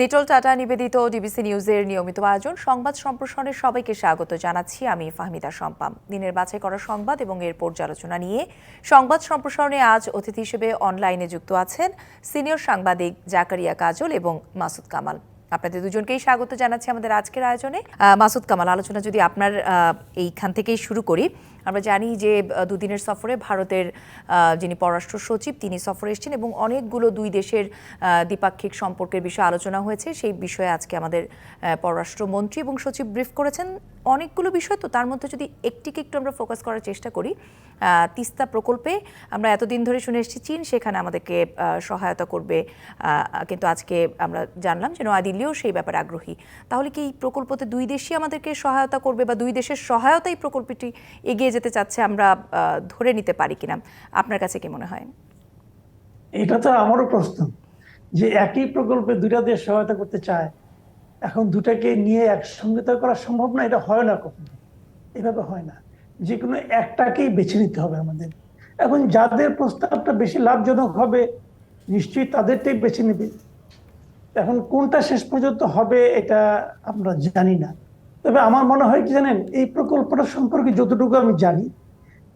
Nitol tata নিবেদিত DBC নিউজের নিয়মিত আয়োজন, সংবাদ সম্প্রসারণে সবাইকে স্বাগত জানাচ্ছি আমি ফাহমিদা সম্পাম দিনের বাছাই করা সংবাদ এবং এর পর্যালোচনা নিয়ে সংবাদ সম্প্রসারণে আজ অতিথি হিসেবে অনলাইনে যুক্ত আছেন সিনিয়র সাংবাদিক জাকারিয়া কাজল এবং মাসুদ কামাল। আপনাদের দুজনকেই স্বাগত জানাচ্ছি আমাদের আজকের আয়োজনে। মাসুদ কামাল, আলোচনা যদি আপনার এইখান থেকেই শুরু করি। আমরা জানি যে দুদিনের সফরে ভারতের যিনি পররাষ্ট্র সচিব, তিনি সফরে এসেছেন এবং অনেকগুলো দুই দেশের দ্বিপাক্ষিক সম্পর্কের বিষয়ে আলোচনা হয়েছে। সেই বিষয়ে আজকে আমাদের পররাষ্ট্রমন্ত্রী এবং সচিব ব্রিফ করেছেন। অনেকগুলো বিষয় তো তার মধ্যে যদি একটিকে একটু আমরা ফোকাস করার চেষ্টা করি তিস্তা প্রকল্পে আমরা এতদিন ধরে শুনে এসেছি চীন, সেখানে আমাদেরকে সহায়তা করবে কিন্তু আজকে আমরা জানলাম যে নয়াদিল্লিও সেই ব্যাপারে আগ্রহী। তাহলে কি এই প্রকল্পতে দুই দেশই আমাদেরকে সহায়তা করবে বা দুই দেশের সহায়তাই প্রকল্পটি এগিয়ে যেতে চাচ্ছে, আমরা ধরে নিতে পারি কিনা? আপনার কাছে কি মনে হয়? এটা তো আমারও প্রশ্ন যে একই প্রকল্পে দুইটা দেশ সহায়তা করতে চায়, এখন দুটাকে নিয়ে একসঙ্গে তো করা সম্ভব না, এটা হয় না কখনো। এভাবে হয় না। যে কোনো একটাকেই বেছে নিতে হবে আমাদের। এখন যাদের প্রস্তাবটা বেশি লাভজনক হবে, নিশ্চয়ই তাদেরটাই বেছে নেবে। এখন কোনটা শেষ পর্যন্ত হবে, এটা আমরা জানি না। তবে আমার মনে হয় কি জানেন, এই প্রকল্পটা সম্পর্কে যতটুকু আমি জানি,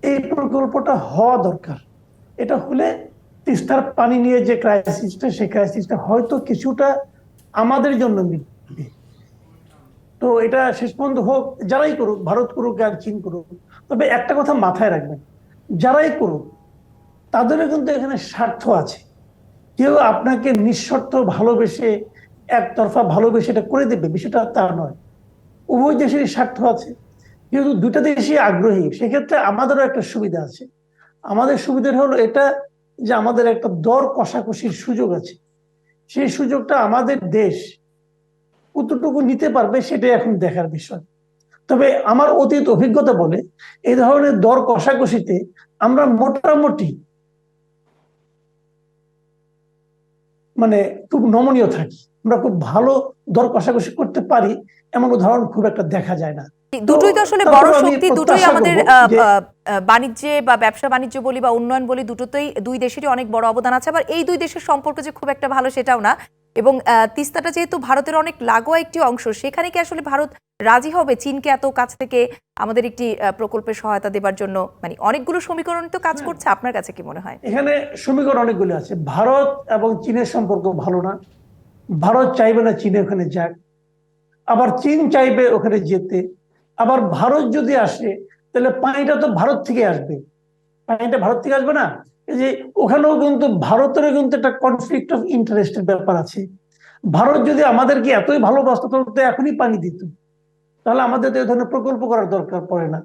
এই প্রকল্পটা হওয়া দরকার। এটা হলে তিস্তার পানি নিয়ে যে ক্রাইসিসটা সেই ক্রাইসিসটা হয়তো কিছুটা আমাদের জন্য তো এটা শেষ পর্যন্ত হোক, যারাই করুক, ভারত করুক আর চীন করুক, তবে একটা কথা মাথায় রাখবেন, যারাই করুক, তাদেরও কিন্তু এখানে স্বার্থ আছে। কেউ আপনাকে নিঃশর্ত ভালোবেসে একতরফা ভালোবেসে এটা করে দেবে, বিষয়টা তা নয়। উভয় দেশেরই স্বার্থ আছে। যেহেতু দুটা দেশই আগ্রহী। সেক্ষেত্রে আমাদেরও একটা সুবিধা আছে। আমাদের সুবিধা হলো এটা যে আমাদের একটা দর কষাকষির সুযোগ আছে। সেই সুযোগটা আমাদের দেশ কতটুকু নিতে পারবে সেটাই এখন দেখার বিষয়। তবে আমার অতীত অভিজ্ঞতা বলে, এই ধরনের দর কষাকষিতে আমরা মোটামুটি মানে খুব নমনীয় থাকি। আমরা খুব ভালো দর কষাকষি করতে পারি এমন উদাহরণ খুব একটা দেখা যায় না। দুটোই তো আসলে বড় শক্তি দুটোই আমাদের বাণিজ্যে বা ব্যবসা বাণিজ্য বলি বা উন্নয়ন বলি দুটোতেই দুই দেশেরই অনেক বড় অবদান আছে। আবার এই দুই দেশের সম্পর্ক যে খুব একটা ভালো সেটাও না। এবং তিস্তাটা যেহেতু ভারতের অনেক লাগোয়া একটি অংশ সেখানে কি আসলে ভারত রাজি হবে? চীনকে এত কাছ থেকে আমাদের একটি আহ, প্রকল্পের সহায়তা দেবার জন্য? মানে অনেকগুলো সমীকরণ তো কাজ হ্যাঁ। করছে আপনার কাছে কি মনে হয়? এখানে সমীকরণ অনেকগুলো আছে। ভারত এবং চীনের সম্পর্ক ভালো না। ভারত চাইবে না চীন ওখানে যাক। আবার চীন চাইবে ওখানে যেতে। আবার ভারত যদি আসে তাহলে পানিটা তো ভারত থেকে আসবে। পানিটা ভারত থেকে আসবে না? যে ওখানেও কিন্তু ভারতেরও কিন্তু একটা কনফ্লিক্ট অফ ইন্টারেস্টের ব্যাপার আছে। ভারত যদি আমাদেরকে এতই ভালোবাসতো তো এখনই পানি দিত। তাহলে আমাদের তো এই ধরনের প্রকল্প করার দরকার পড়ে না।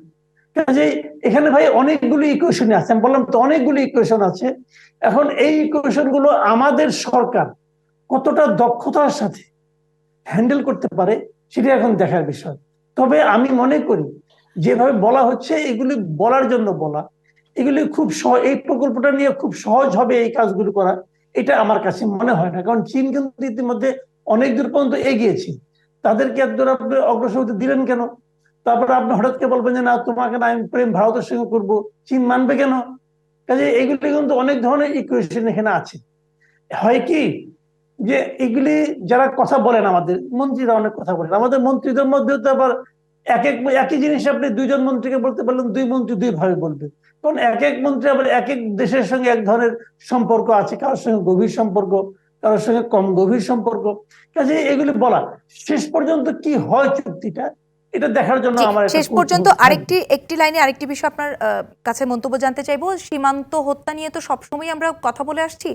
কাজে এখানে ভাই অনেকগুলো ইকুয়েশন আছে, আমি বললাম তো অনেকগুলো ইকুয়েশন আছে। এখন এই ইকুয়েশনগুলো আমাদের সরকার কতটা দক্ষতার সাথে হ্যান্ডেল করতে পারে, সেটা এখন দেখার বিষয়। তবে আমি মনে করি, যেভাবে বলা হচ্ছে, এগুলি বলার জন্য বলা। এগুলি খুব সহজ, এই প্রকল্পটা নিয়ে খুব সহজ হবে এই কাজগুলো করা। এটা আমার কাছে মনে হয় না, কারণ চীন কিন্তু ইতিমধ্যে অনেক দূর পর্যন্ত এগিয়েছে তাদেরকে এত দূর আপনি অগ্রসর হতে দিলেন কেন? তারপরে আপনি হঠাৎ করে বলবেন যে, না, তোমাকে না, আমি প্রেম ভারতের সঙ্গে করব। চীন মানবে কেন? কাজে এগুলি কিন্তু অনেক ধরনের ইকুয়েশন এখানে আছে। হয় কি যে, এগুলি যারা কথা বলেন আমাদের, মন্ত্রীরা অনেক কথা বলেন। আমাদের মন্ত্রীদের মধ্যেও তো আবার এক এক একই জিনিস আপনি দুইজন মন্ত্রীকে বলতে পারলেন দুই মন্ত্রী দুই ভাবে বলবে। কারণ এক এক মন্ত্রী আবার এক এক দেশের সঙ্গে এক ধরনের সম্পর্ক আছে কারোর সঙ্গে গভীর সম্পর্ক কারোর সঙ্গে কম গভীর সম্পর্ক। কাজে এগুলি বলা শেষ পর্যন্ত কি হয় চুক্তিটা এটা দেখার জন্য আমার শেষ পর্যন্ত আরেকটি একটি লাইনে আরেকটি বিষয় আপনার কাছে মন্তব্য জানতে চাইব। সীমান্ত হত্যা নিয়ে তো সবসময় আমরা কথা বলে আসছি।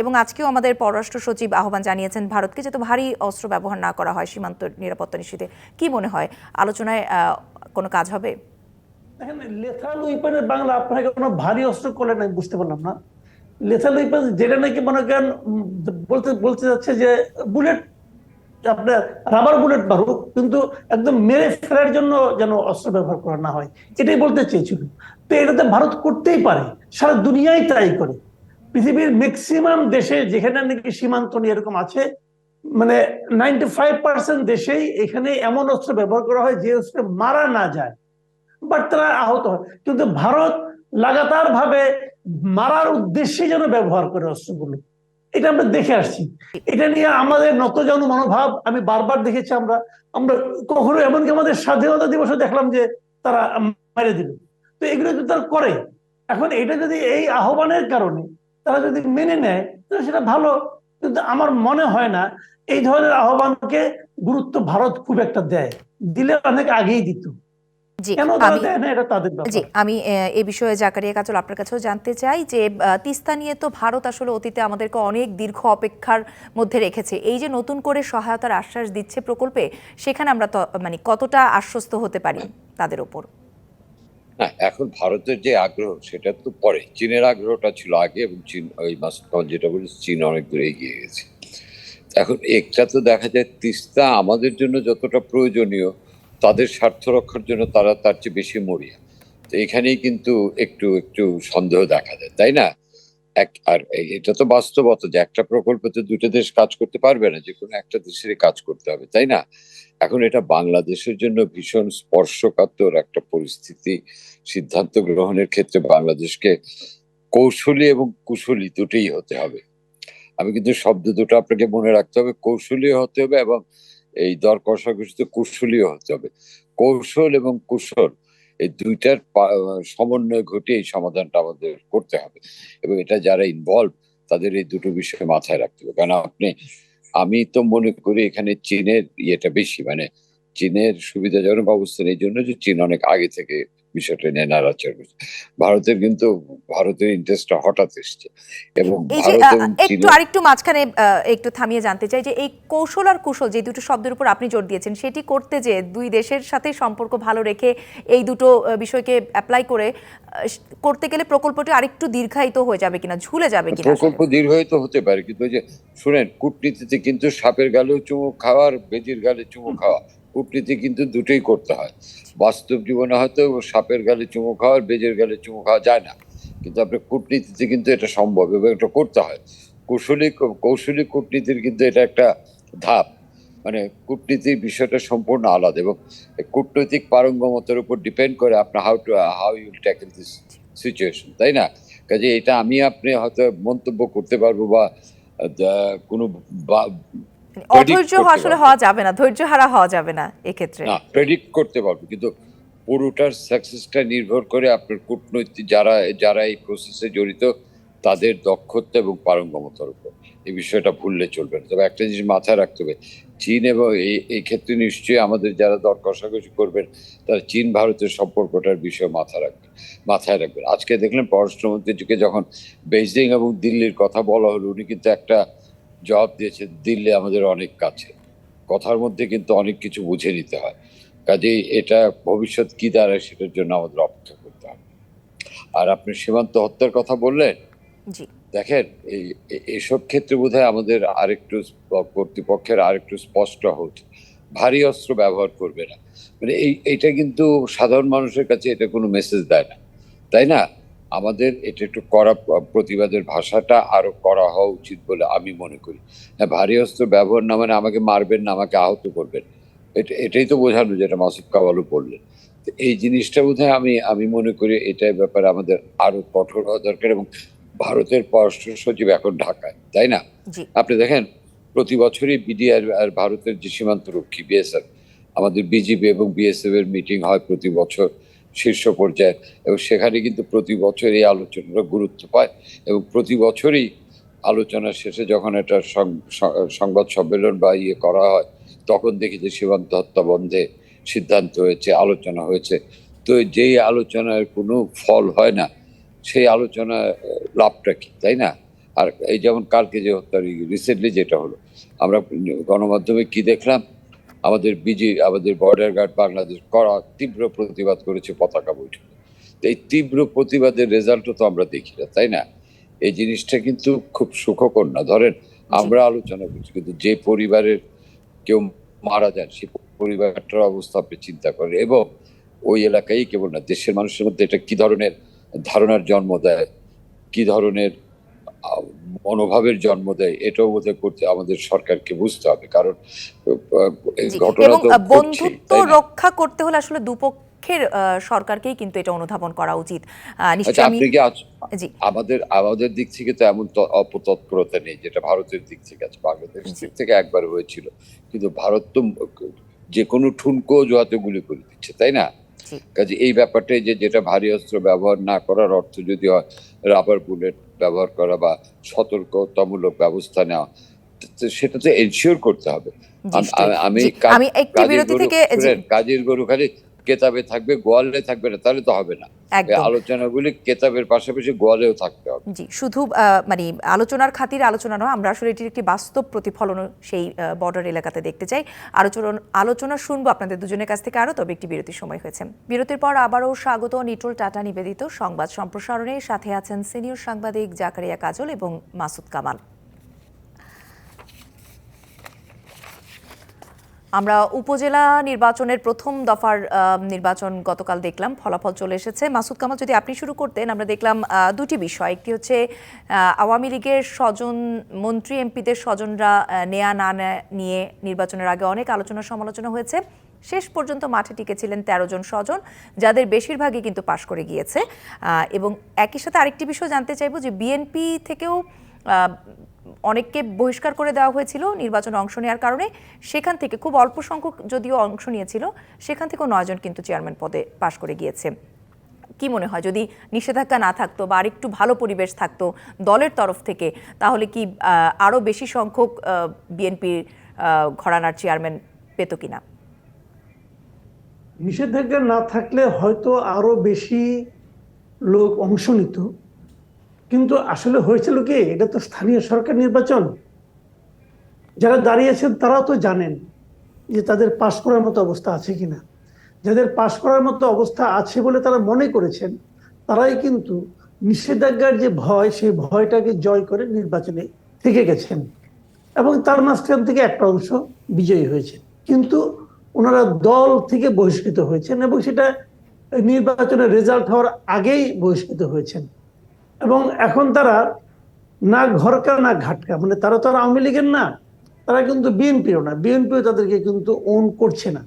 এবং আজকেও আমাদের পররাষ্ট্র সচিব আহ্বান জানিয়েছেন, ভারতকে যাতে ভারী অস্ত্র ব্যবহার না করা হয় সীমান্ত নিরাপত্তা নিশ্চিতে। কি মনে হয়? আলোচনায় কোনো কাজ হবে? লেথাল উইপনের বাংলা আপনাকে কোনো ভারী অস্ত্র করলেন আমি বুঝতে পারলাম না। লেথাল উইপন যেটা নাকি মনে করেন বলতে বলতে যাচ্ছে যে বুলেট, আপনার রাবার বুলেট মারুক কিন্তু একদম মেরে ফেলার জন্য যেন অস্ত্র ব্যবহার করা না হয়, এটাই বলতে চেয়েছিল। তো এটাতে ভারত করতেই পারে, সারা দুনিয়ায় তাই করে। পৃথিবীর ম্যাক্সিমাম দেশে যেখানে নাকি সীমান্ত নিয়ে এরকম আছে মানে নাইনটি ফাইভ পার্সেন্ট দেশেই এখানে এমন অস্ত্র ব্যবহার করা হয় যে অস্ত্র মারা না যায় বাট তারা আহত হয়। কিন্তু ভারত লাগাতার ভাবে মারার উদ্দেশ্যে যেন ব্যবহার করে অস্ত্রগুলো। এটা আমরা দেখে আসছি। এটা নিয়ে আমাদের নতজন মনোভাব, আমি বারবার দেখেছি আমরা। আমরা কখনো এমনকি আমাদের স্বাধীনতা দিবসে দেখলাম যে তারা মেরে দিল। তো এগুলো তারা করে। এখন এটা যদি এই আহ্বানের কারণে তারা যদি মেনে নেয় তাহলে সেটা ভালো। কিন্তু আমার মনে হয় না এই ধরনের আহ্বানকে গুরুত্ব ভারত খুব একটা দেয়। দিলে অনেক আগেই দিত। জি আমি এই বিষয়ে জাকারিয়া কাজল আপনার কাছেও জানতে চাই যে তিস্তা নিয়ে তো ভারত আসলে অতীতে আমাদেরকে অনেক দীর্ঘ অপেক্ষার মধ্যে রেখেছে। এই যে নতুন করে সহায়তার আশ্বাস দিচ্ছে প্রকল্পে সেখানে আমরা মানে কতটা আশ্বস্ত হতে পারি তাদের ওপর? এখন ভারতের যে আগ্রহ, সেটা তো পরে। চীনের আগ্রহটা ছিল আগে এবং চীন, ওই মাস্টার যেটা বলি চীন অনেক দূরে এগিয়ে গেছে। এখন একটা তো দেখা যায়, তিস্তা আমাদের জন্য যতটা প্রয়োজনীয়, তাদের স্বার্থ রক্ষার জন্য তারা তার চেয়ে বেশি মরিয়া। তো এখানেই কিন্তু একটু একটু সন্দেহ দেখা যায়, তাই না? এক, আর এটা তো বাস্তবতা যে একটা প্রকল্পতে দুটো দেশ কাজ করতে পারবে না, যে কোনো একটা দেশেরই কাজ করতে হবে, তাই না? এখন এটা বাংলাদেশের জন্য ভীষণ স্পর্শকাতর একটা পরিস্থিতি, সিদ্ধান্ত গ্রহণের ক্ষেত্রে বাংলাদেশকে কৌশলী এবং কুশলী দুটোই হতে হবে। আমি কিন্তু শব্দ দুটো আপনাকে মনে রাখতে হবে কৌশলী হতে হবে এবং এই দর কষাকষিতে কুশলীও হতে হবে। কৌশল এবং কুশল এই দুইটার সমন্বয় ঘটিয়ে এই সমাধানটা আমাদের করতে হবে। এবং এটা যারা ইনভলভ তাদের এই দুটো বিষয়ে মাথায় রাখতে হবে। কারণ আপনি, আমি তো মনে করি এখানে চীনের ইয়েটা বেশি। মানে চীনের সুবিধাজনক অবস্থান এই জন্য যে চীন অনেক আগে থেকে বিষয়টা নিয়ে নাড়াচাড়া করছে। ভারতের কিন্তু ভারতের ইন্টারেস্টটা হঠাৎ এসছে এবং একটু আরেকটু মাঝখানে একটু থামিয়ে জানতে চাই যে এই কৌশল আর কুশল যে দুটো শব্দের উপর আপনি জোর দিয়েছেন সেটি করতে যে দুই দেশের সাথে সম্পর্ক ভালো রেখে এই দুটো বিষয়কে অ্যাপ্লাই করে করতে গেলে প্রকল্পটি আরেকটু দীর্ঘায়িত হয়ে যাবে কিনা ঝুলে যাবে কিনা প্রকল্প দীর্ঘায়িত হতে পারে কিন্তু যে শুনেন কূটনীতিতে কিন্তু সাপের গালেও চুমু খাওয়া আর বেজির গালে চুমু খাওয়া কূটনীতি কিন্তু দুটোই করতে হয়। বাস্তব জীবনে হয়তো সাপের গালে চুমু খাওয়া বেজের গালে চুমু খাওয়া যায় না। কিন্তু আপনার কূটনীতিতে কিন্তু এটা সম্ভব এবং এটা করতে হয়। কৌশলী কৌশলী কূটনীতির কিন্তু এটা একটা ধাপ। মানে কূটনীতির বিষয়টা সম্পূর্ণ আলাদা এবং কূটনৈতিক পারঙ্গমতার উপর ডিপেন্ড করে আপনার how to how you'll tackle this situation তাই না? কাজে এটা আমি, আপনি হয়তো মন্তব্য করতে পারব বা কোনো অধৈর্য আসলে হওয়া যাবে না ধৈর্য হারা হওয়া যাবে না এক্ষেত্রে। না প্রেডিক্ট করতে পারব কিন্তু পুরোটার সাকসেসটা নির্ভর করে আপনার কূটনৈতিক যারা যারা এই প্রসেসে জড়িত তাদের দক্ষতা এবং পারঙ্গমতার উপর। এই বিষয়টা ভুললে চলবে না। তবে একটা জিনিস মাথায় রাখতে হবে চীন এবং এই এই ক্ষেত্রে নিশ্চয়ই আমাদের যারা দর কষাকষি করবেন তারা চীন ভারতের সম্পর্কটার বিষয় মাথায় রাখবেন মাথায় রাখবেন। আজকে দেখলেন পররাষ্ট্রমন্ত্রীকে যখন বেজিং এবং দিল্লির কথা বলা হলো উনি কিন্তু একটা জবাব দিয়েছে দিল্লি আমাদের অনেক কাছে। কথার মধ্যে কিন্তু অনেক কিছু বুঝে নিতে হয়। কাজেই এটা ভবিষ্যৎ কি দাঁড়ায় সেটার জন্য আমাদের অপেক্ষা করতে হবে। আর আপনি সীমান্ত হত্যার কথা বললেন? দেখেন এই এসব ক্ষেত্রে বোধহয় আমাদের আরেকটু কর্তৃপক্ষের আরেকটু স্পষ্ট হচ্ছে ভারী অস্ত্র ব্যবহার করবে না। মানে এই এইটা কিন্তু সাধারণ মানুষের কাছে এটা কোনো মেসেজ দেয় না। তাই না? আমাদের এটা একটু করা প্রতিবাদের ভাষাটা আরও করা হওয়া উচিত বলে আমি মনে করি। হ্যাঁ ভারী অস্ত্র ব্যবহার না মানে আমাকে মারবেন না আমাকে আহত করবেন। এটা এটাই তো বোঝানো যেটা মাসুদ কাওয়ালও বললেন। তো এই জিনিসটা বোধহয় আমি আমি মনে করি এটার ব্যাপারে আমাদের আরও কঠোর হওয়া দরকার এবং ভারতের পররাষ্ট্র সচিব এখন ঢাকায় তাই না? আপনি দেখেন প্রতি বছরই বিডিআর আর ভারতের যে সীমান্ত রক্ষী বিএসএফ আমাদের বিজিবি এবং বিএসএফ এর মিটিং হয় প্রতি বছর। শীর্ষ পর্যায়ে এবং সেখানে কিন্তু প্রতি বছর এই আলোচনাটা গুরুত্ব পায় এবং প্রতি বছরই আলোচনা শেষে যখন সং- সংবাদ সম্মেলন বা ইয়ে করা হয়, তখন দেখি যে সীমান্ত হত্যা বন্ধে সিদ্ধান্ত হয়েছে, আলোচনা হয়েছে। তো যেই আলোচনার কোনো ফল হয় না, সেই আলোচনা লাভটা কি, তাই না? আর এই যেমন কালকে যে হত্যা রিসেন্টলি যেটা হলো, আমরা গণমাধ্যমে কি দেখলাম? আমাদের বিজি আমাদের বর্ডার গার্ড বাংলাদেশ করা তীব্র প্রতিবাদ করেছে পতাকা বৈঠকে। তো এই তীব্র প্রতিবাদের রেজাল্টও তো আমরা দেখি না তাই না? এই জিনিসটা কিন্তু খুব সুখকর না। ধরেন আমরা আলোচনা করছি কিন্তু যে পরিবারের কেউ মারা যান সেই পরিবারটার অবস্থা আপনি চিন্তা করেন। এবং ওই এলাকায় কেবল না দেশের মানুষের মধ্যে এটা কি ধরনের ধারণার জন্ম দেয়? কি ধরনের মনোভাবের জন্ম দেয় এটাও বোধহয় করতে আমাদের সরকারকে বুঝতে হবে। কারণ ঘটনা বন্ধুত্ব রক্ষা করতে হলে আসলে দুপক্ষ পক্ষের আহ, সরকারকেই কিন্তু এটা অনুধাবন করা উচিত। আচ্ছা আপনি কি আমাদের আমাদের দিক থেকে তো এমন অপতৎপরতা নেই যেটা ভারতের দিক থেকে আছে বাংলাদেশ দিক থেকে একবার হয়েছিল। কিন্তু ভারত তো যে কোনো ঠুনকো জোয়াতে গুলি করে দিচ্ছে তাই না? কাজে এই ব্যাপারটাই যে যেটা ভারী অস্ত্র ব্যবহার না করার অর্থ যদি হয় রাবার বুলেট ব্যবহার করা বা সতর্কতামূলক ব্যবস্থা নেওয়া সেটা তো এনশিওর করতে হবে। আমি আমি একটি বিরতি থেকে কাজের গরু খালি কেতাবে থাকবে গোয়ালে থাকবে না তাহলে তো হবে না। আলোচনাগুলি কেতাবের পাশাপাশি গোয়ালেও থাকতে হবে। জি শুধু মানে আলোচনার খাতির আলোচনা নয় আমরা আসলে এটির একটি বাস্তব প্রতিফলন সেই বর্ডার এলাকাতে দেখতে চাই। আলোচনা আলোচনা শুনব আপনাদের দুজনের কাছ থেকে আরও তবে একটি বিরতির সময় হয়েছে। বিরতির পর আবারও স্বাগত নিটোল টাটা নিবেদিত সংবাদ সম্প্রসারণে। সাথে আছেন সিনিয়র সাংবাদিক জাকারিয়া কাজল এবং মাসুদ কামাল। আমরা উপজেলা নির্বাচনের প্রথম দফার নির্বাচন গতকাল দেখলাম, ফলাফল চলে এসেছে। মাসুদ কামাল, যদি আপনি শুরু করতেন, আমরা দেখলাম দুটি বিষয়। একটি হচ্ছে আওয়ামী লীগের স্বজন, মন্ত্রী, এমপিদের স্বজনরা নেয়া না নেয়া নির্বাচনের আগে অনেক আলোচনা সমালোচনা হয়েছে। শেষ পর্যন্ত মাঠে টিকেছিলেন তেরো জন স্বজন, যাদের বেশিরভাগই কিন্তু পাশ করে গিয়েছে। এবং একই সাথে আরেকটি বিষয় জানতে চাইব যে, বিএনপি থেকেও অনেককে বহিষ্কার করে দেওয়া হয়েছিল, নির্বাচনে অংশ নেওয়ার কারণে। সেখান থেকে খুব অল্প সংখ্যক যদিও অংশ নিয়েছিল, সেখান থেকেও নয়জন কিন্তু চেয়ারম্যান পদে পাশ করে গিয়েছে। কি মনে হয়, যদি নিষেধাজ্ঞা না থাকতো বা আরেকটু ভালো পরিবেশ থাকতো দলের তরফ থেকে, তাহলে কি আরও বেশি সংখ্যক বিএনপির ঘরানার চেয়ারম্যান পেত কিনা? নিষেধাজ্ঞা না থাকলে হয়তো আরও বেশি লোক অংশ নিত। কিন্তু আসলে হয়েছিল কি, এটা তো স্থানীয় সরকার নির্বাচন। যারা দাঁড়িয়েছেন তারাও তো জানেন যে তাদের পাশ করার মতো অবস্থা আছে কিনা। যাদের পাশ করার মতো অবস্থা আছে বলে তারা মনে করেছেন, তারাই কিন্তু নিষেধাজ্ঞার যে ভয়, সেই ভয়টাকে জয় করে নির্বাচনে থেকে গেছেন। এবং তার মাঝখান থেকে একটা অংশ বিজয়ী হয়েছে। কিন্তু ওনারা দল থেকে বহিষ্কৃত হয়েছেন এবং সেটা নির্বাচনের রেজাল্ট হওয়ার আগেই বহিষ্কৃত হয়েছেন। এবং এখন তারা না ঘরকা, না ঘাটকা মানে তারা তো আর আওয়ামী লীগের না, তারা কিন্তু বিএনপিও না, বিএনপিও তাদেরকে কিন্তু ওন করছে না।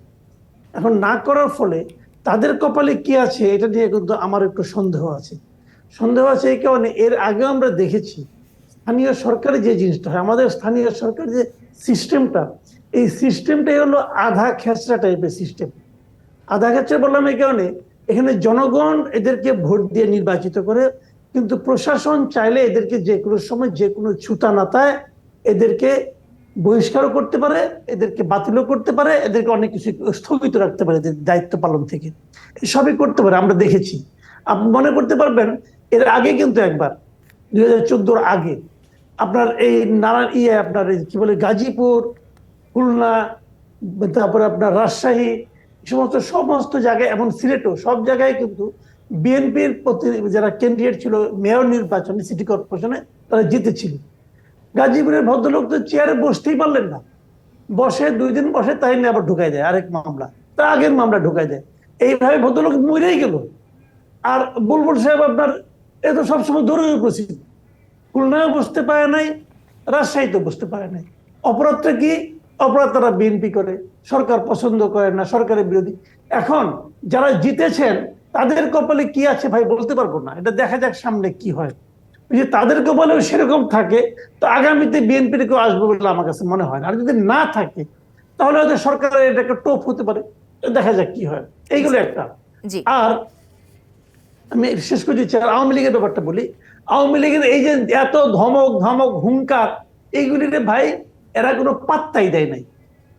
এখন না করার ফলে তাদের কপালে কি আছে, এটা নিয়ে কিন্তু আমার একটু সন্দেহ আছে। সন্দেহ আছে এই কারণে এর আগে আমরা দেখেছি, স্থানীয় সরকারের যে জিনিসটা হয়, আমাদের স্থানীয় সরকার যে সিস্টেমটা, এই সিস্টেমটাই হলো আধা খেসরা টাইপের সিস্টেম। আধা খেসরা বললাম এই কারণে, এখানে জনগণ এদেরকে ভোট দিয়ে নির্বাচিত করে কিন্তু প্রশাসন চাইলে এদেরকে যে কোনো সময় যে কোনো ছুতা নাতায় এদেরকে বহিষ্কারও করতে পারে, এদেরকে বাতিলও করতে পারে, এদেরকে অনেক কিছু স্থগিত রাখতে পারে দায়িত্ব পালন থেকে। সবই করতে পারে, আমরা দেখেছি। আপনি মনে করতে পারবেন, এর আগে কিন্তু একবার, দুই হাজার আগে, আপনার এই নারায়ণ ইয়ে আপনার এই কি বলে, গাজীপুর, খুলনা, তারপরে আপনার রাজশাহী সমস্ত সমস্ত জায়গায় এবং সিলেটও, সব জায়গায় কিন্তু বিএনপির প্রতি যারা ক্যান্ডিডেট ছিল, মেয়র নির্বাচনে, সিটি কর্পোরেশনে, তারা জিতেছিল। গাজীপুরের ভদ্রলোক তো চেয়ারে বসতেই পারলেন না। বসে, দুই দিন বসে, তাই নিয়ে আবার ঢুকাই দেয় আরেক মামলা। তার আগের মামলা ঢুকাই দেয়। এইভাবে ভদ্রলোক মরেই গেল। আর বুলবুল সাহেব আপনার, এ তো সবসময় দৌড়ে উপস্থিত। খুলনায় বসতে পারে নাই রাজশাহীতে বসতে পারে নাই। অপরাধটা কি? অপরাধ তারা বিএনপি করে। সরকার পছন্দ করে না, সরকারের বিরোধী। এখন যারা জিতেছেন তাদের কপালে কি আছে ভাই বলতে পারব না। এটা দেখা যাক সামনে কি হয়। যে তাদের কপালেও সেরকম থাকে তো আগামীতে বিএনপির কেউ আসবে বলে আমার কাছে মনে হয় না। আর যদি না থাকে তাহলে হয়তো সরকারের এটা একটা টোপ হতে পারে। দেখা যাক কি হয়। এইগুলো একটা। আর আমি শেষ করে দিচ্ছি আর আওয়ামী লীগের ব্যাপারটা বলি। আওয়ামী লীগের এই যে এত ধমক ধমক হুঙ্কার এইগুলির ভাই এরা কোনো পাত্তাই দেয় নাই।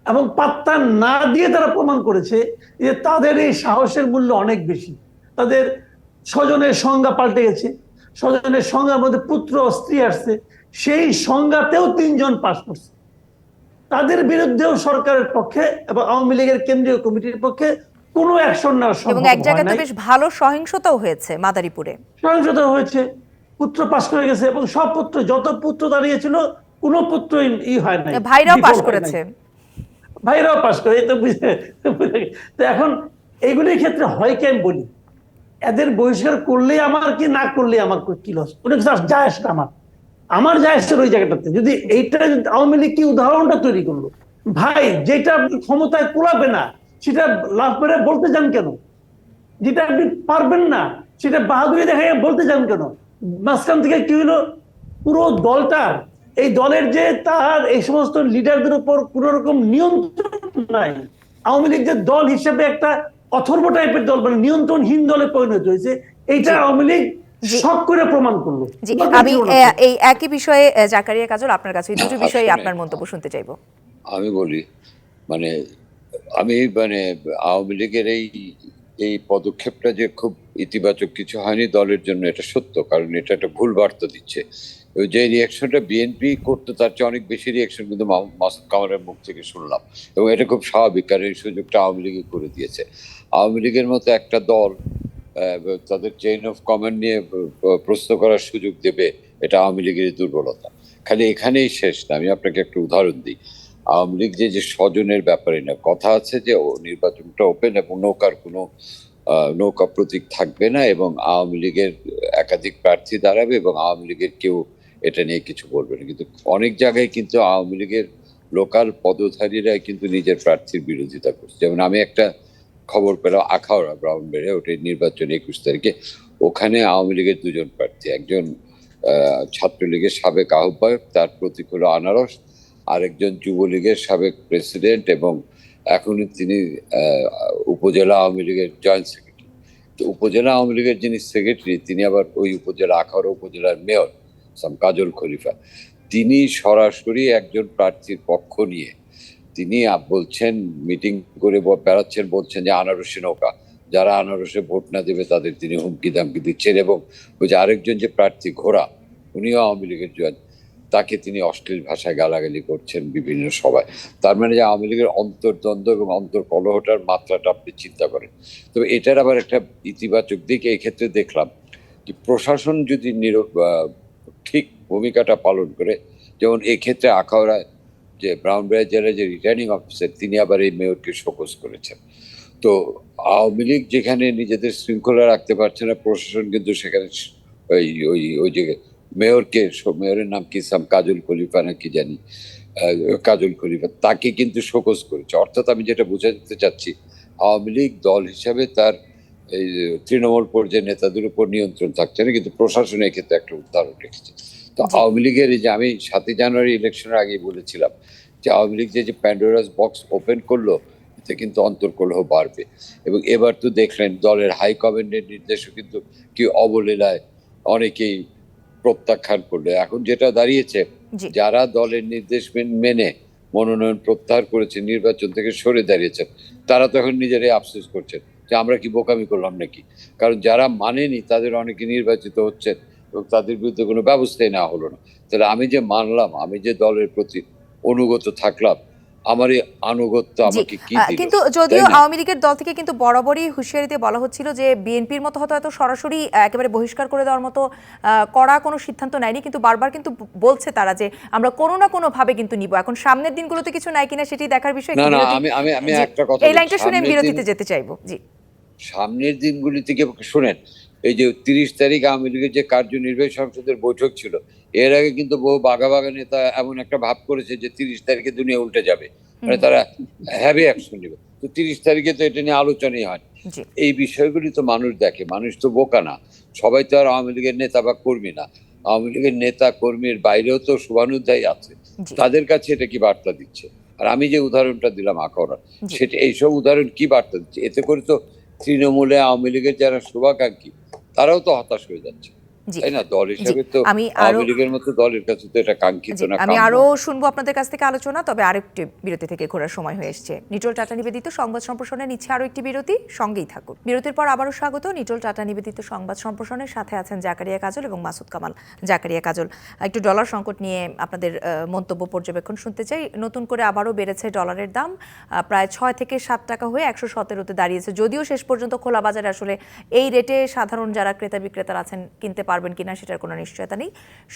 এবং পাত্তা না দিয়ে তারা প্রমাণ করেছে যে তাদের এই সাহসের মূল্য অনেক বেশি। তাদের স্বজনের সংজ্ঞা পাল্টে গেছে। স্বজনের সংজ্ঞার মধ্যে পুত্র স্ত্রী আসছে। সেই সংজ্ঞাতেও তিনজন পাশ করছে। তাদের বিরুদ্ধেও সরকারের পক্ষে এবং আওয়ামী লীগের কেন্দ্রীয় কমিটির পক্ষে কোনো অ্যাকশন নেওয়া এবং এক জায়গায় তো নাই। বেশ ভালো সহিংসতাও হয়েছে মাদারীপুরে। সহিংসতা হয়েছে পুত্র পাশ করে গেছে এবং সব পুত্র যত পুত্র দাঁড়িয়েছিল কোনো পুত্র ই হয় নাই ভাইরাও পাশ করেছে। ভাইরাও পাশ করে এই তো বুঝে তো এখন এইগুলির ক্ষেত্রে হয় কি আমি বলি? এদের বহিষ্কার করলে আমার কি, না করলে আমার কি লস অনেক যায় আসে আমার। আমার যায় আসছে ওই জায়গাটাতে। যদি এইটা আওয়ামী লীগ কি উদাহরণটা তৈরি করল? ভাই, যেটা ক্ষমতায় কুলাবে না, সেটা লাভ করে বলতে যান কেন? যেটা আপনি পারবেন না, সেটা বাহাদুরি দেখাই বলতে চান কেন? মাঝখান থেকে কি হলো পুরো দলটার এই দলের যে তার, এই সমস্ত লিডারদের উপর কোন রকম নিয়ন্ত্রণ নাই। আওয়ামী লীগ যে দল হিসেবে একটা অথর্ব টাইপের দল মানে নিয়ন্ত্রণহীন দলে পরিণত হয়েছে। এইটা আওয়ামী লীগ জি। করে প্রমাণ করল। আমি এই একই বিষয়ে জাকারিয়া কাজল আপনার কাছে এই দুটো বিষয়ে আপনার মন্তব্য শুনতে চাইব। আমি বলি মানে আমি মানে আওয়ামী লীগের এই এই পদক্ষেপটা যে খুব ইতিবাচক কিছু হয়নি দলের জন্য এটা সত্য কারণ এটা একটা ভুল বার্তা দিচ্ছে। যে রিয়াকশনটা বিএনপি করতো তার চেয়ে অনেক বেশি রিয়াকশন কিন্তু মাসুদ কামালের মুখ থেকে শুনলাম। এবং এটা খুব স্বাভাবিক কারণ এই সুযোগটা আওয়ামী লীগে করে দিয়েছে। আওয়ামী লীগের মতো একটা দল তাদের চেইন অফ কমান্ড নিয়ে প্রশ্ন করার সুযোগ দেবে, এটা আওয়ামী লীগের দুর্বলতা। খালি এখানেই শেষ না, আমি আপনাকে একটা উদাহরণ দিই। আওয়ামী লীগ যে যে স্বজনের ব্যাপারে না, কথা আছে যে, ও নির্বাচনটা ওপেন এবং নৌকার কোনো নৌকা প্রতীক থাকবে না এবং আওয়ামী লীগের একাধিক প্রার্থী দাঁড়াবে এবং আওয়ামী লীগের কেউ এটা নিয়ে কিছু বলবে না। কিন্তু অনেক জায়গায় কিন্তু আওয়ামী লীগের লোকাল পদধারীরা কিন্তু নিজের প্রার্থীর বিরোধিতা করছে। যেমন আমি একটা খবর পেলাম আখাউড়া বেড়ে ওটা নির্বাচন একুশ তারিখে। ওখানে আওয়ামী লীগের দুজন প্রার্থী, একজন ছাত্রলীগের সাবেক আহ্বায়ক, তার প্রতীক হলো আনারস, আরেকজন যুবলীগের সাবেক প্রেসিডেন্ট এবং এখনই তিনি উপজেলা আওয়ামী লীগের জয়েন্ট সেক্রেটারি তো উপজেলা আওয়ামী লীগের যিনি সেক্রেটারি তিনি আবার ওই উপজেলা, আখাউড়া উপজেলার মেয়র কাজল খলিফা। তিনি সরাসরি একজন প্রার্থীর পক্ষ নিয়ে তিনি বলছেন মিটিং করে বেড়াচ্ছেন, বলছেন যে আনারসি নৌকা। যারা আনারসে ভোট না দেবে, তাদের তিনি হুমকি দামকি দিচ্ছেন এবং ওই যে আরেকজন যে প্রার্থী ঘোড়া, উনিও আওয়ামী লীগের তাকে তিনি অশ্লীল ভাষায় গালাগালি করছেন বিভিন্ন সভায়। তার মানে যে আওয়ামী লীগের অন্তর্দ্বন্দ্ব এবং অন্তর অন্তর্কলহটার মাত্রাটা আপনি চিন্তা করেন। তবে এটার আবার একটা ইতিবাচক দিক, এই ক্ষেত্রে দেখলাম যে প্রশাসন যদি নির ঠিক ভূমিকাটা পালন করে, যেমন এই ক্ষেত্রে যে ব্রাউনবেড়া জেলার যে রিটার্নিং অফিসার তিনি আবার এই মেয়রকে শোকজ করেছেন। তো আওয়ামী লীগ যেখানে নিজেদের শৃঙ্খলা রাখতে পারছে না, প্রশাসন কিন্তু সেখানে ওই ওই ওই যে মেয়রকে মেয়রের নাম কি, সাম কাজল খলিফা না কি জানি কাজল খলিফা, তাকে কিন্তু শোকজ করেছে। অর্থাৎ আমি যেটা বোঝাতে চাচ্ছি, আওয়ামী লীগ দল হিসাবে তার এই তৃণমূল পর্যায়ের নেতাদের উপর নিয়ন্ত্রণ থাকছে না, কিন্তু প্রশাসন এক্ষেত্রে একটা উদাহরণ রেখেছে। তো। আওয়ামী লীগের এই যে আমি সাতই জানুয়ারি ইলেকশনের আগেই বলেছিলাম যে আওয়ামী লীগ যে প্যান্ডোরাস বক্স ওপেন করল এতে কিন্তু অন্তর্কলহ বাড়বে। এবং এবার তো দেখলেন দলের হাই কমান্ডের নির্দেশও কিন্তু কি অবলীলায় অনেকেই প্রত্যাখ্যান করল। এখন যেটা দাঁড়িয়েছে যারা দলের নির্দেশ মেন- মেনে মনোনয়ন প্রত্যাহার করেছে নির্বাচন থেকে সরে দাঁড়িয়েছেন তারা তখন নিজেরাই আফসোস করছেন যে আমরা কি বোকামি করলাম নাকি? কারণ যারা মানেনি তাদের অনেকে নির্বাচিত হচ্ছেন। এবং তাদের বিরুদ্ধে কোনো ব্যবস্থাই নেওয়া হলো না। তাহলে আমি যে মানলাম আমি যে দলের প্রতি অনুগত থাকলাম আমার এই আনুগত্য আমাকে কি কিন্তু যদিও আওয়ামী লীগের দল থেকে কিন্তু বরাবরই হুঁশিয়ারি দিয়ে বলা হচ্ছিল যে বিএনপির মতো হয়তো এত সরাসরি একেবারে বহিষ্কার করে দেওয়ার মতো কড়া কোনো সিদ্ধান্ত নেয়নি। কিন্তু বারবার কিন্তু বলছে তারা যে আমরা কোনো না কোনো ভাবে কিন্তু নিব। এখন সামনের দিনগুলোতে কিছু নাই কিনা সেটি দেখার বিষয়। না না আমি আমি আমি একটা কথা এই লাইনটা শুনে বিরতিতে যেতে চাইব। জি। সামনের দিনগুলি থেকে শুনেন এই যে তিরিশ তারিখ আওয়ামী লীগের যে কার্যনির্বাহী সংসদের বৈঠক ছিল এর আগে কিন্তু বহু বাঘা বাঘা নেতা এমন একটা ভাব করেছে যে তিরিশ তারিখে দুনিয়া উল্টে যাবে। মানে তারা হ্যাভি অ্যাকশন নেবে। তো তিরিশ তারিখে তো এটা নিয়ে আলোচনাই হয় এই বিষয়গুলি তো মানুষ দেখে মানুষ তো বোকা না। সবাই তো আর আওয়ামী লীগের নেতা বা কর্মী না। আওয়ামী লীগের নেতা কর্মীর বাইরেও তো শুভানুধ্যায়ী আছে। তাদের কাছে এটা কি বার্তা দিচ্ছে? আর আমি যে উদাহরণটা দিলাম জি। সেটা এইসব উদাহরণ কি বার্তা দিচ্ছে? এতে করে তো তৃণমূলে আওয়ামী লীগের যারা শুভাকাঙ্ক্ষী তারাও তো হতাশ হয়ে যাচ্ছে। তাই না? দল হিসেবে তো আমি আরও আওয়ামী লীগের মতো দলের কাছে তো এটা কাঙ্ক্ষিত জি, না আমি কাম্য। আরও শুনব আপনাদের কাছ থেকে আলোচনা তবে আরেকটি বিরতি থেকে ঘোরার সময় হয়ে এসছে। নিটল টাটা নিবেদিত সংবাদ সম্প্রসারণে নিচ্ছে আরও একটি বিরতি সঙ্গেই থাকুন। বিরতির পর আবারও স্বাগত নিটল টাটা নিবেদিত সংবাদ সম্প্রসারণের সাথে আছেন জাকারিয়া কাজল এবং মাসুদ কামাল। জাকারিয়া কাজল একটু ডলার সংকট নিয়ে আপনাদের মন্তব্য পর্যবেক্ষণ শুনতে চাই। নতুন করে আবারও বেড়েছে ডলারের দাম আহ, প্রায় ছয় থেকে সাত টাকা হয়ে একশো সতেরোতে দাঁড়িয়েছে যদিও শেষ পর্যন্ত খোলা বাজারে আসলে এই রেটে সাধারণ যারা ক্রেতা বিক্রেতারা আছেন কিনতে পারবেন কিনা সেটার কোনো নিশ্চয়তা নেই।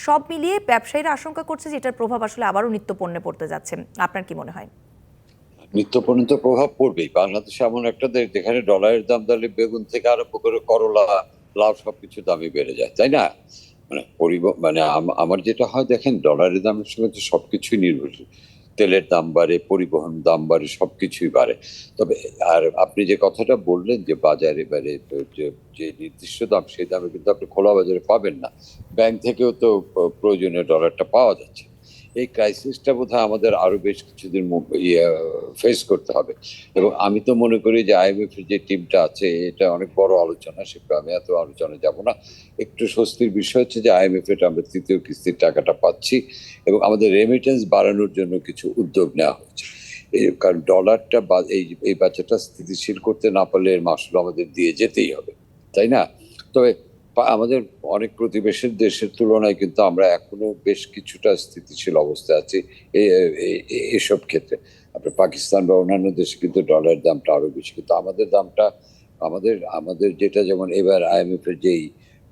সব মিলিয়ে ব্যবসায়ীরা আশঙ্কা করছে যে এটার প্রভাব আসলে আবারও নিত্য পণ্যে পড়তে যাচ্ছে। আপনার কি মনে হয়? নিত্য পর্যন্ত প্রভাব পড়বেই। বাংলাদেশে এমন একটা দেশ যেখানে ডলারের দাম তাহলে বেগুন থেকে আরম্ভ করে করলা, লাউ সবকিছু দামই বেড়ে যায়, তাই না? মানে পরিব মানে আমার যেটা হয়, দেখেন, ডলারের দামের সঙ্গে তো সবকিছুই নির্ভরশীল। তেলের দাম বাড়ে, পরিবহন দাম বাড়ে সব কিছুই বাড়ে। তবে আর আপনি যে কথাটা বললেন যে বাজারে বাড়ে যে যে নির্দিষ্ট দাম, সেই দামে কিন্তু আপনি খোলা বাজারে পাবেন না। ব্যাংক থেকেও তো প্রয়োজনীয় ডলারটা পাওয়া যাচ্ছে। এই ক্রাইসিসটা বোধহয় আমাদের আরও বেশ কিছুদিন ফেস করতে হবে। এবং আমি তো মনে করি যে আইএমএফ যে টিমটা আছে, এটা অনেক বড় আলোচনা, সে আমি এত আলোচনা যাব না। একটু স্বস্তির বিষয় হচ্ছে যে আইএমএফ এর আমরা তৃতীয় কিস্তির টাকাটা পাচ্ছি এবং আমাদের রেমিটেন্স বাড়ানোর জন্য কিছু উদ্যোগ নেওয়া এই কারণ ডলারটা বা- এই এই বাচ্চাটা স্থিতিশীল করতে না পারলে এর মাসুল আমাদের দিয়ে যেতেই হবে, তাই না? তবে আমাদের অনেক প্রতিবেশীর দেশের তুলনায় কিন্তু আমরা এখনও বেশ কিছুটা স্থিতিশীল অবস্থায় আছি এসব ক্ষেত্রে। আপনার পাকিস্তান বা অন্যান্য দেশে কিন্তু ডলারের দামটা আরও বেশি। কিন্তু আমাদের দামটা, আমাদের আমাদের যেটা যেমন এবার আইএমএফ এর যেই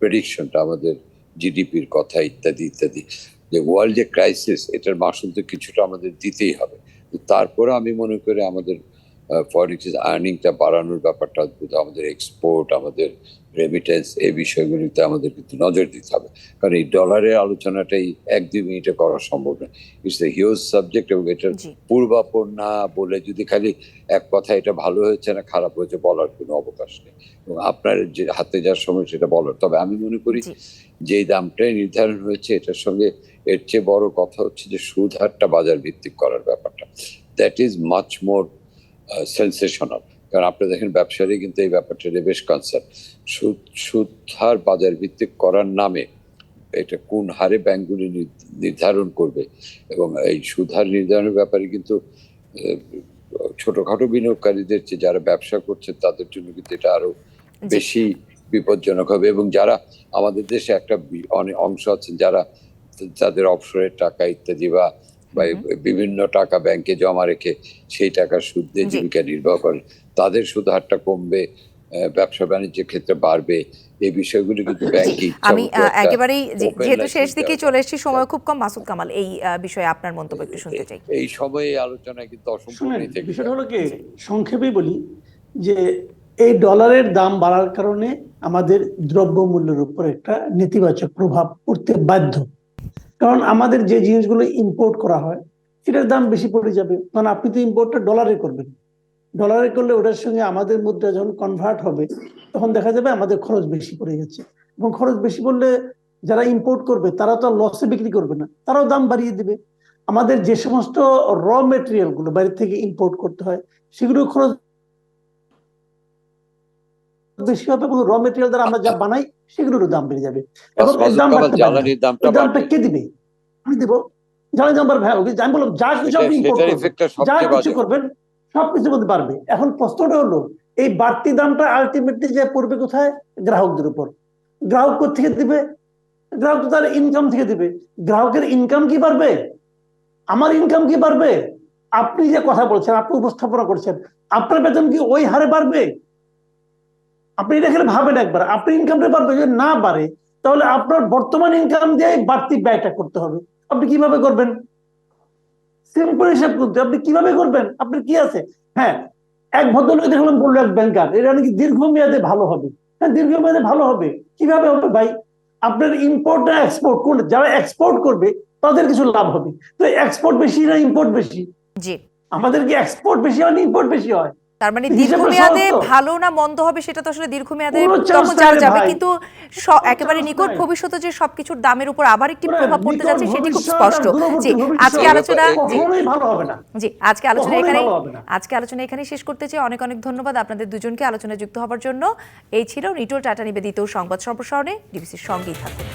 প্রেডিকশনটা আমাদের জিডিপির কথা ইত্যাদি ইত্যাদি, যে ওয়ার্ল্ড যে ক্রাইসিস এটার মাসুল তো কিছুটা আমাদের দিতেই হবে। তারপরে আমি মনে করি আমাদের ফরেন এক্সচেঞ্জ আর্নিংটা বাড়ানোর ব্যাপারটা বোধহয় আমাদের এক্সপোর্ট আমাদের রেমিটেন্স এই বিষয়গুলিতে আমাদের কিন্তু নজর দিতে হবে। কারণ এই ডলারের আলোচনাটাই এক দুই মিনিটে করা সম্ভব না ইটস এ হিউজ সাবজেক্ট এবং এটার পূর্বাপর না বলে যদি খালি এক কথা এটা ভালো হয়েছে না খারাপ হয়েছে বলার কোনো অবকাশ নেই। এবং আপনার যে হাতে যাওয়ার সময় সেটা বলার। তবে আমি মনে করি যে দামটাই নির্ধারণ হয়েছে এটার সঙ্গে এর চেয়ে বড় কথা হচ্ছে যে সুদ হারটা বাজার ভিত্তিক করার ব্যাপারটা। That is much more sensational কারণ আপনি দেখেন ব্যবসায়ী কিন্তু এই ব্যাপারটা নিয়ে বেশ কনসার্ন সুদ সুদ হার বাজার ভিত্তিক করার নামে এটা কোন হারে ব্যাংকগুলি নির- নির্ধারণ করবে? এবং এই সুদ হার নির্ধারণের ব্যাপারে কিন্তু ছোটখাটো বিনিয়োগকারীদের চেয়ে যারা ব্যবসা করছে তাদের জন্য কিন্তু এটা আরও বেশি বিপজ্জনক হবে। এবং যারা আমাদের দেশে একটা অনেক অংশ আছেন যারা তাদের অবসরের টাকা ইত্যাদি বা বা বিভিন্ন টাকা ব্যাংকে জমা রেখে সেই টাকার সুদ দিয়ে জীবিকা নির্বাহ করে তাদের সুদ হারটা কমবে আহ, ব্যবসা বাণিজ্যের ক্ষেত্রে বাড়বে এই বিষয়গুলি কিন্তু ব্যাংকে আমি আহ, একেবারেই যেহেতু শেষ দিকে চলে এসেছি সময় খুব কম মাসুদ কামাল এই বিষয়ে আপনার মন্তব্য একটু শুনতে চাই। এই সময়ে এই আলোচনায় কিন্তু শুনেন অসম্পূর্ণই বিষয়টা হলো কি? সংক্ষেপে বলি যে এই ডলারের দাম বাড়ার কারণে আমাদের দ্রব্য মূল্যের উপর একটা নেতিবাচক প্রভাব পড়তে বাধ্য। কারণ আমাদের যে জিনিসগুলো ইম্পোর্ট করা হয়, এটার দাম বেশি পড়ে যাবে। কারণ আপনি তো ইম্পোর্টটা ডলারে করবেন। ডলারে করলে ওটার সঙ্গে আমাদের মুদ্রা যখন কনভার্ট হবে, তখন দেখা যাবে আমাদের খরচ বেশি পড়ে যাচ্ছে এবং খরচ বেশি পড়লে যারা ইম্পোর্ট করবে, তারা তো লসে বিক্রি করবে না। তারাও দাম বাড়িয়ে দিবে। আমাদের যে সমস্ত র মেটেরিয়ালগুলো বাইরে থেকে ইম্পোর্ট করতে হয় সেগুলো খরচ বেশি হবে এবং র মেটেরিয়াল দ্বারা আমরা যা বানাই সেগুলোরও দাম বেড়ে যাবে। দামটা কে দিবে? আমি দেবো। জ্বালানি দাম বাড়বে হ্যাঁ আমি বললাম যা কিছু আপনি যা কিছু করবেন সবকিছুর মধ্যে বাড়বে। এখন প্রশ্নটা হলো এই বাড়তি দামটা আলটিমেটলি যে পড়বে কোথায়? গ্রাহকদের উপর। গ্রাহক থেকে দিবে? গ্রাহক তার ইনকাম থেকে দিবে। গ্রাহকের ইনকাম কি বাড়বে? আমার ইনকাম কি বাড়বে? আপনি যে কথা বলছেন আপনি উপস্থাপনা করছেন আপনার বেতন কি ওই হারে বাড়বে? আপনি এটা এখানে ভাবেন একবার। আপনার ইনকামটা বাড়বে যদি না বাড়ে তাহলে আপনার বর্তমান ইনকাম দিয়ে বাড়তি ব্যয়টা করতে হবে। আপনি কীভাবে করবেন? সিম্পল হিসাব করতে আপনি কীভাবে করবেন? আপনার কি আছে? হ্যাঁ এক ভদ্রলোক দেখলাম বলল এক ব্যাংকার এটা নাকি দীর্ঘমেয়াদে ভালো হবে। হ্যাঁ দীর্ঘমেয়াদে ভালো হবে। কীভাবে হবে ভাই? আপনার ইম্পোর্ট না এক্সপোর্ট কোন যারা এক্সপোর্ট করবে তাদের কিছু লাভ হবে। তো এক্সপোর্ট বেশি না ইম্পোর্ট বেশি? জি। আমাদের কি এক্সপোর্ট বেশি হয় না ইম্পোর্ট বেশি হয়? তার মানে দীর্ঘমেয়াদে ভালো না মন্দ হবে সেটা তো আসলে দীর্ঘমেয়াদে তখন জানা যাবে কিন্তু একেবারে নিকট ভবিষ্যতে যে সবকিছুর দামের উপর আবার একটি প্রভাব পড়তে যাচ্ছে সেটি খুব স্পষ্ট। জি আজকে আলোচনা জি। আজকে আলোচনা এখানে। আজকে আলোচনা এখানে শেষ করতে চাই। অনেক অনেক ধন্যবাদ আপনাদের দুজনকে আলোচনায় যুক্ত হবার জন্য। এই ছিল নিটোল টাটা নিবেদিত সংবাদ সম্প্রসারণে ডিবিসির সঙ্গেই থাকুন।